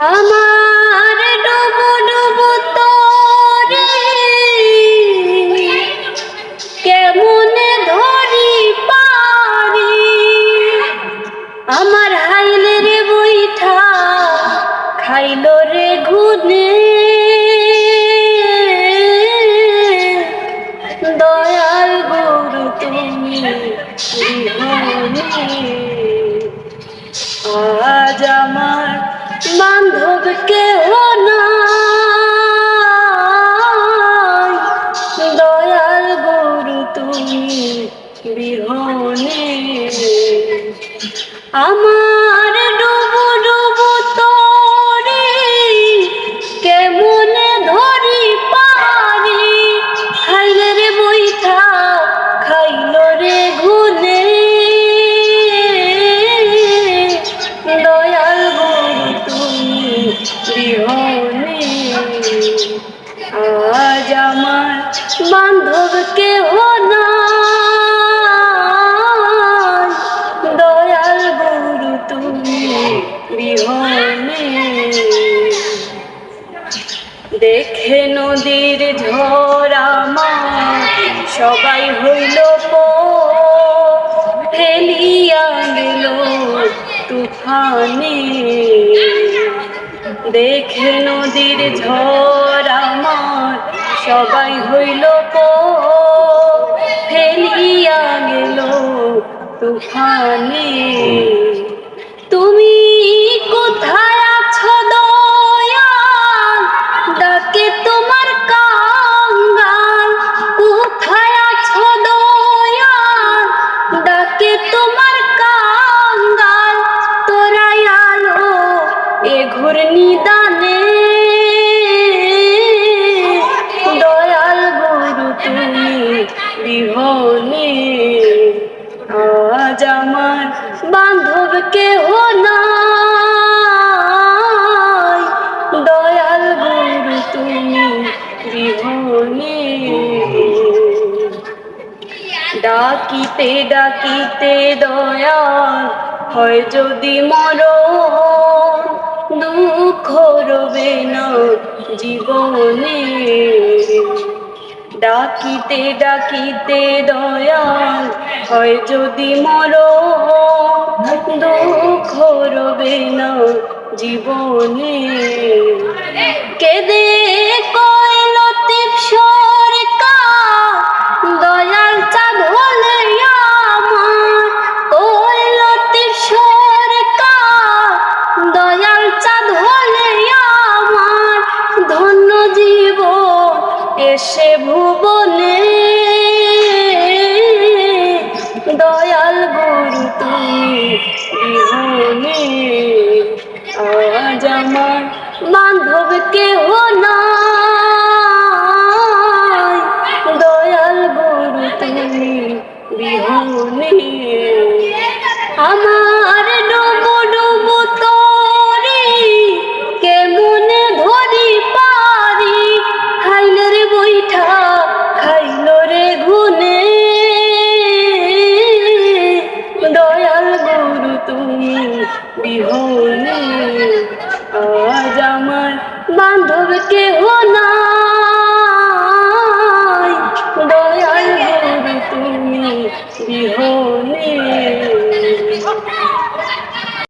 আমার ডুবু ডুবু তোরে। কেমনে ধরি পারি? আমার হাইলে রে বইঠা খাইল রে ঘুনে। দয়াল গুরু, তুমি কেহ দয়াল গুরু তুমি আমার বিহনে আজ আমার বান্ধব কেহ নাই। দয়াল গুরু, তুমি বিহনে। দেখে নদীর ঝরা সবাই হইল ফেলিয়া গেল তুফানে। দেখে নদীর ঝরা সবাই হইল পো ফেলিয়া গেল তুফানে এ ঘূর্ণি দানে দয়াল গুরু, তুমি বিহনে। আজ আমার বান্ধব কেহ নাই। দয়াল গুরু, তুমি বিহনে। ডাকিতে ডাকিতে দয়াল হয় যদি মর জীবনে। ডাকিতে ডাকিতে দয়াল হয় যদি মর দুঃখ রবে না জীবনে। কেদে কইল এসে ভুবনে দয়াল গুরু তুমি আজ আমার বান্ধব কেহ নাই। বিহুনে আজ আমার বান্ধব কেহ নাই। দয়াল তুমি বিহ